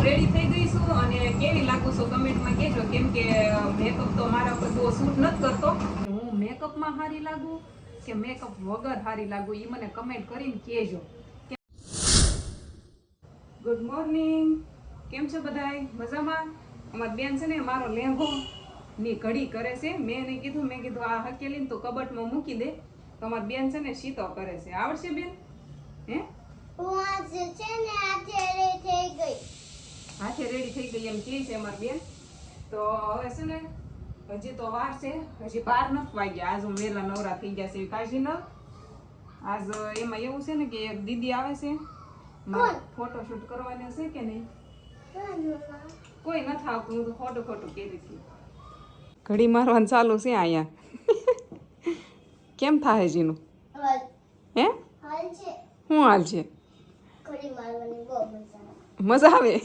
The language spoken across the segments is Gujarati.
હું રેડી થઈ ગઈ છું અને કેવી લાગુ છો કમેન્ટમાં કહેજો. કેમ કે મેકઅપ તો મારા પર બહુ સૂટ નથી કરતો. હું મેકઅપમાં સારી લાગુ કે મેકઅપ વગર સારી લાગુ એ મને કમેન્ટ કરીને કહેજો. ગુડ મોર્નિંગ કેમ છો બધાય? મજામાં? અમારી બેન છે ને, મારો લેંઘો ની ઘડી કરે છે. મેં એને કીધું, મેં કીધું, આ હકેલીને તું કબટમાં મૂકી દે. તો અમારી બેન છે ને, શીતો કરે છે. આવડશે બેન? હે? હું આજે થઈ ગઈ. હાથે થઈ ગઈ એમ કે છે અમારી બેન. તો હવે છે ને હજી તો વાર છે. હજી બાર નથી વાગ્યા. આજ વહેલા નવરા થઈ ગયા છે કાળજી ન. આજ એમાં એવું છે ને કે એક દીદી આવે છે. મારે ફોટોશૂટ કરવાનો છે કે નહીં? કોઈ નથી આવતું હું તો ખોટું ખોટું કહેતી હતી. ઘડી મારવાનું ચાલુ છે અહીંયા. કેમ થાય જીનું? હે? હાલ છે. શું હાલ છે? મજા આવે?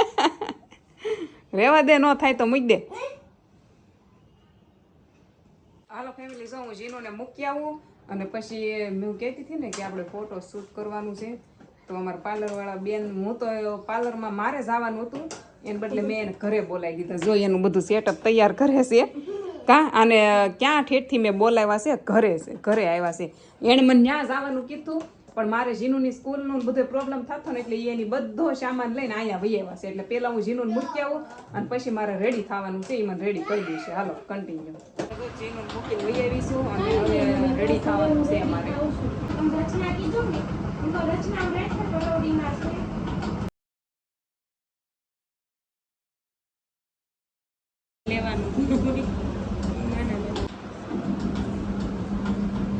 રેવા દે, ન થાય તો મૂકી દે. હાલો ફેમિલી જો હું જીનોને મૂકી આવું અને પછી મેં કહેતી હતી ને કે આપણે ફોટો શૂટ કરવાનું છે. તો અમારા પાર્લર વાળા બેન, હું તો પાર્લરમાં મારે જવાનું હતું. એને બદલે મેં એને ઘરે બોલાવી દીધા. જો એનું બધું સેટઅપ તૈયાર કરે છે. કા? અને ક્યાં ઠેઠથી મેં બોલાવ્યા છે? ઘરે છે, ઘરે આવ્યા છે. એણે મને ત્યાં જવાનું કીધું. પણ મારે જીનુની સ્કૂલનું બધો પ્રોબ્લેમ થતો ને એટલે એની બધો સામાન લઈને અહીંયા વહી આવ્યા છે. એટલે પહેલાં હું જીનુને મૂકી આવું અને પછી મારે રેડી થવાનું છે એ મને રેડી કરી દઈશે હાલો કન્ટિન્યુ જીનુને મૂકીને વહી આવીશું અને હવે રેડી થવાનું છે અમારે. રચના કીધું ને રચના રેડ પટોડીમાં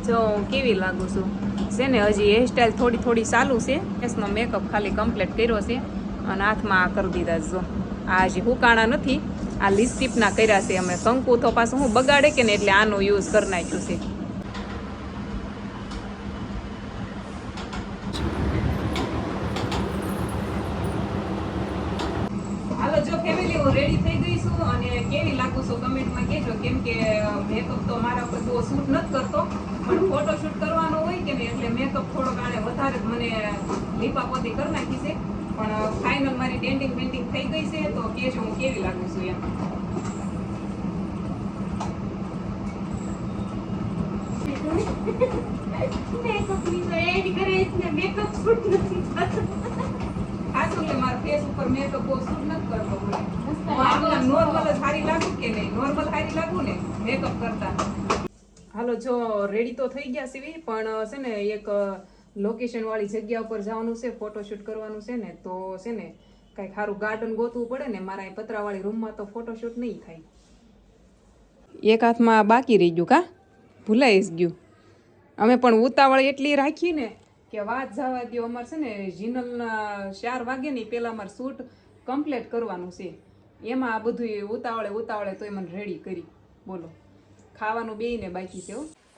જો કેવી લાગુ છું? છે ને હજી હેરસ્ટાઈલ થોડી થોડી ચાલુ છે. ફેસનો મેકઅપ ખાલી કમ્પ્લીટ કર્યો છે અને હાથમાં આ કરી દીધા જો આ હજી હુકાણા નથી. આ લિપસ્ટિપના કર્યા છે. અમે કંકુ તો પાછું હું બગાડે કે ને એટલે આનો યુઝ કરી નાખ્યું છે. રેડી થઈ ગઈ અને કેવી લાગુ છું કમેન્ટમાં કહેજો. કેમ કે મેકઅપ તો મારા પર બહુ શૂટ નથી કરતો. પણ ફોટો શૂટ કરવાનો હોય એટલે મેકઅપ થોડોક આને વધારે મને લીપા પોતી કરી નાખી છે. પણ ફાઇનલ મારી ડેન્ટિંગ પેન્ટિંગ થઈ ગઈ છે તો કહેજો હું કેવી લાગુ છું એમ. મેકઅપ તો એડ કરે છે મેકઅપ શૂટ નથી થતો. ખાસ મારા ફેસ ઉપર મેકઅપ બહુ શૂટ નથી કરતો નોર્મલ સારી લાગુ કે નહીં? નોર્મલ સારી લાગુ ને? મેકઅપ કરતા. જો રેડી તો થઈ ગયા સીવી, પણ છે ને, એક લોકેશન વાળી જગ્યા ઉપર જવાનું છે ફોટોશૂટ કરવાનું છે ને, તો, છે ને, કાંઈક સારું ગાર્ડન ગોતવું પડે ને, મારા એ પતરાવાળી રૂમમાં તો ફોટોશૂટ નહીં થાય. એક હાથમાં બાકી રહી ગયું કા? ભૂલાઈ ગયું. અમે પણ ઉતાવળ એટલી રાખી ને કે વાત જવા દો અમારે, છે ને, જીનલના ચાર વાગે ને પહેલાં અમારે શૂટ કમ્પ્લીટ કરવાનું છે. એમાં આ બધું ઉતાવળે ઉતાવળે તોય મને રેડી કરી. બોલો. ખાવાનું બેયને બાકી છે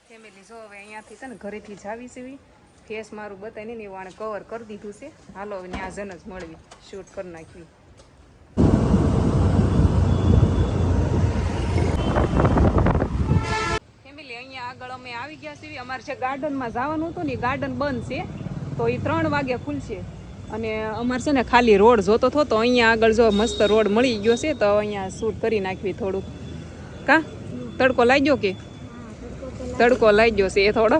ફેમિલી જો હવે અહીંયાથી છે ને ઘરેથી જાવી છે ફેસ મારું બતાવીને ને એવું કવર કરી દીધું છે. હાલો હવે ત્યાં જન જ મળવી. શૂટ કરી નાખવી ફેમિલી, અહીંયા આગળ અમે આવી ગયા છીએ. અમારે જે ગાર્ડનમાં જવાનું હતું ને ગાર્ડન બંધ છે. તો એ ત્રણ વાગે ખુલશે. અને અમારે છે ને ખાલી રોડ જોતો હતો. તો અહીંયા આગળ જો મસ્ત રોડ મળી ગયો છે, તો અહીંયા શૂટ કરી નાખવી થોડુંક. કા? તડકો લાગ્યો કે? તડકો લાગ્યો છે એ થોડો.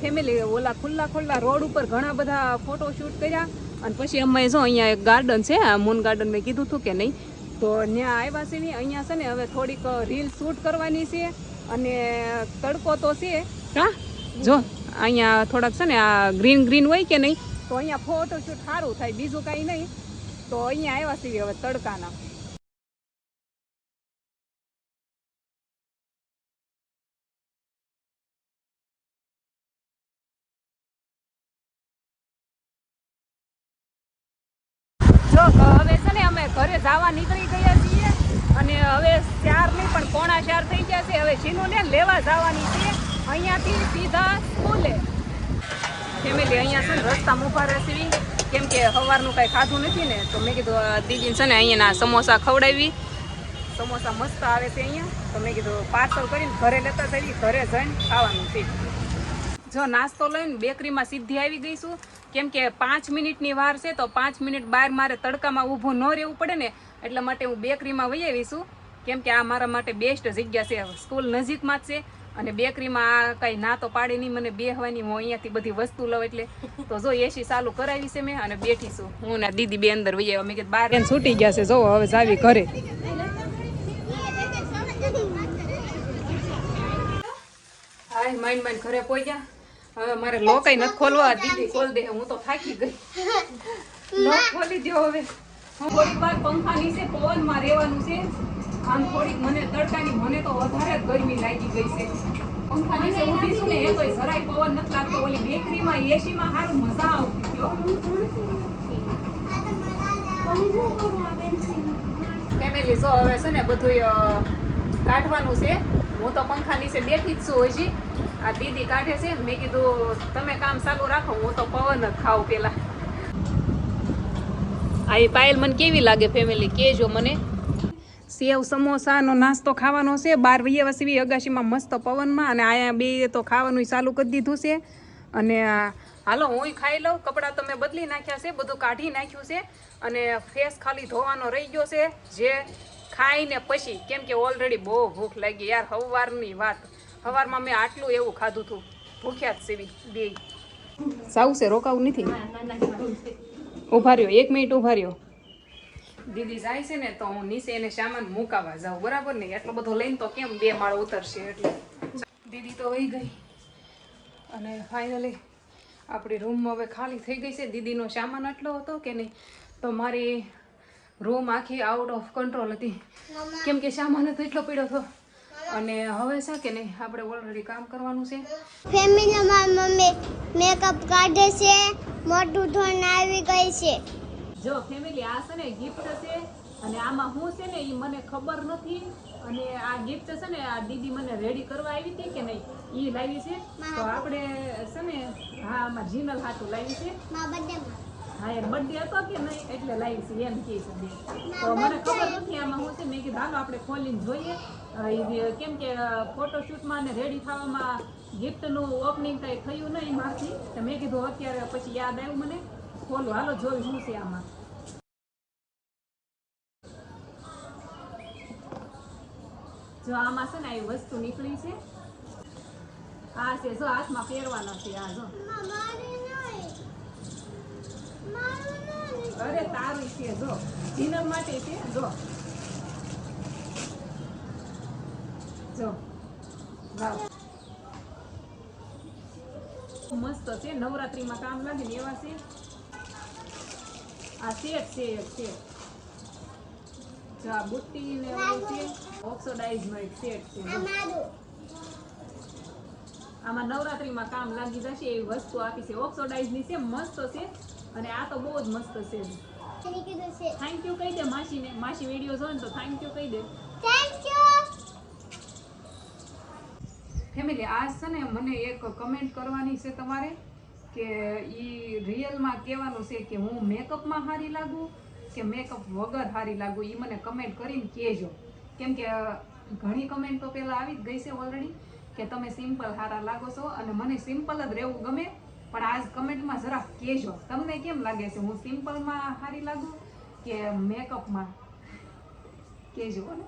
ફેમિલી ઓલા ખુલ્લા ખુલ્લા રોડ ઉપર ઘણા બધા ફોટો શૂટ કર્યા. અને પછી અમે જો અહીંયા એક ગાર્ડન છે આ મૂન ગાર્ડન મેં કીધું હતું કે નહીં? તો ત્યાં આવ્યા છે ને અહીંયા છે ને હવે થોડીક રીલ શૂટ કરવાની છે અને તડકો તો છે. હા જો અહીંયા થોડાક છે ને આ ગ્રીન ગ્રીન હોય કે નહીં? તો અહીંયા ફોટોશૂટ સારું થાય બીજું કાંઈ નહીં. તો અહીંયા આવ્યા છીએ હવે તડકાના. જો હવે છે ને અમે ઘરે જવા નીકળી ગયા છીએ અને હવે ચાર નહીં પણ પોણા ચાર થઈ ગયા છે હવે ચીનુને લેવા જવાની છે. અહીંયાથી સીધા સ્કૂલે. ફેમિલી અહીંયા છે ને રસ્તામાં ઊભા રસવી કેમ કે સવારનું કાંઈ ખાધું નથી ને, તો મેં કીધું દીદીને છે ને અહીંયાના સમોસા ખવડાવી. સમોસા મસ્ત આવે છે અહીંયા. તો મેં કીધું, પાર્સલ કરીને ઘરે લેતા જઈએ, ઘરે જઈને ખાવાનું છે. જો નાસ્તો લઈને બેકરીમાં સીધી આવી ગઈશું કેમ કે પાંચ મિનિટની વાર છે, તો પાંચ મિનિટ બહાર મારે તડકામાં ઊભું ન રહેવું પડે ને, એટલા માટે હું બેકરીમાં વહી આવીશું કેમ કે આ મારા માટે બેસ્ટ જગ્યા છે. સ્કૂલ નજીકમાં જ છે અને બેકરીમાં આ કઈ ના તો પાડે નહીં. મને બેહવાની હું અહીંયાથી બધી વસ્તુ લઉં એટલે. તો જો એસી ચાલુ કરાવી છે મેં અને બેઠી છું હું ને દીદી બે અંદર વહી આવ્યા. મેં કીધું બહાર એને છૂટી ગયા છે. જો હવે જાવી ઘરે. હાય માઇન્ડ માઇન ઘરે પહોંચ્યા હવે મારે લોકાઈ નથી ખોલવા. દીદી ખોલ દે. હું તો થાકી ગઈ. લોક ખોલી દો હવે. હું થોડીક વાર પંખા નીચે પવનમાં રહેવાનું છે. આમ થોડીક મને તડકાની મને તો વધારે જ ગરમી લાગી ગઈ છે. પંખા નીચે ઊભી છું ને એ તોય જરાય પવન નથી લાગતો. ઓલી બેકરીમાં એસીમાં સારું મજા આવતી ફેમિલી જો હવે છે ને બધું કાઢવાનું છે. હું તો પંખા નીચે બેઠી જ છું હજી. આ દીદી કાઢે છે. મેં કીધું તમે કામ ચાલુ રાખો હું તો પવન જ ખાઉં પેલા. આ પાયલ મને કેવી લાગે ફેમિલી કેજો મને. સેવ સમોસાનો નાસ્તો ખાવાનો છે. બાર વૈયા સીવી અગાશીમાં મસ્ત પવનમાં અને આયા બે તો ખાવાનું ચાલુ કરી દીધું છે. અને હાલો હું ખાઈ લઉં. કપડાં તો મેં બદલી નાખ્યા છે, બધું કાઢી નાખ્યું છે. અને ફેસ ખાલી ધોવાનો રહી ગયો છે, જે ખાઈને પછી, કેમ કે ઓલરેડી બહુ ભૂખ લાગી. યાર સવારની વાત. સવારમાં મેં આટલું એવું ખાધું હતું ભૂખ્યા જ સેવી બે સાવ છે, રોકાવું નથી. ઊભા રહ્યો, એક મિનિટ ઊભા રહ્યો. દીદી જાય છે ને તો હું નીચે એને સામાન મુકાવા જાઉં બરાબર ને? એટલો બધો લઈને તો કેમ બે માળ ઉતરશે એટલે? દીદી તો વહી ગઈ. અને ફાઇનલી આપણી રૂમ હવે ખાલી થઈ ગઈ છે. દીદીનો સામાન આટલો હતો કે નહીં? તો મારી રૂમ આખી આઉટ ઓફ કંટ્રોલ હતી. કેમ કે સામાન હતો એટલો પીડો હતો. અને હવે છે કે નહીં? આપણે ઓલરેડી કામ કરવાનું છે. ફેમિલીમાં મમ્મી મેકઅપ કાઢે છે મોટું ધોન આવી ગઈ છે. જો ફેમિલી આ છે ને ગિફ્ટ છે અને આમાં હું છે ને એ મને ખબર નથી અને આ ગિફ્ટ છે ને આ દીદી મને રેડી કરવા આવી હતી કે નહીં? એ લાવી છે? તો આપણે છે ને હા આમાં જીનલ હાથું લાવી છે. હા એ બર્થડે હતો કે નહીં એટલે લાવી છે એમ કહે છે તો મને ખબર નથી આમાં હું છે મેં કીધું હાલો આપણે ખોલીને જોઈએ. કેમ કે ફોટોશૂટમાં ને રેડી થવામાં ગિફ્ટનું ઓપનિંગ કાંઈ થયું નહીં મારથી. તો મેં કીધું અત્યારે પછી યાદ આવ્યું મને. ખોલો. હાલો જોઈ શું છે આમાં. જો આમાં છે ને આવી વસ્તુ નીકળી છે. આ છે, જો હાથમાં પહેરવાના છે આ, જો. અરે, તારું છે, જો. જીનલ માટે છે, જો. જો. લાવ મસ્ત છે, નવરાત્રીમાં કામ લાગે ને એવા છે. આ સેટ છે એક સેટ જો આ બુટ્ટી ને એવું છે. ઓક્સોડાઇઝ નો એક સેટ છે. આમાં નવરાત્રીમાં કામ લાગી જશે એવી વસ્તુ આપી છે. ઓક્સોડાઇઝની છે મસ્ત છે. અને આ તો બહુ જ મસ્ત છે. થેન્ક યુ કહી દે માસીને. માસી વીડિયો જોવે ને તો થેન્ક યુ કહી દે. થેન્ક યુ ફેમિલી આ છે ને મને એક કમેન્ટ કરવાની છે તમારે. કે એ રિયલમાં કહેવાનું છે કે હું મેકઅપમાં સારી લાગું કે મેકઅપ વગર સારી લાગું એ મને કમેન્ટ કરીને કહેજો. કેમ કે ઘણી કમેન્ટ તો પહેલાં આવી જ ગઈ છે ઓલરેડી કે તમે સિમ્પલ સારા લાગો છો અને મને સિમ્પલ જ રહેવું ગમે, પણ આજ કમેન્ટમાં જરા કહેજો. તમને કેમ લાગે છે હું સિમ્પલમાં સારી લાગું કે મેકઅપમાં કહેજો ને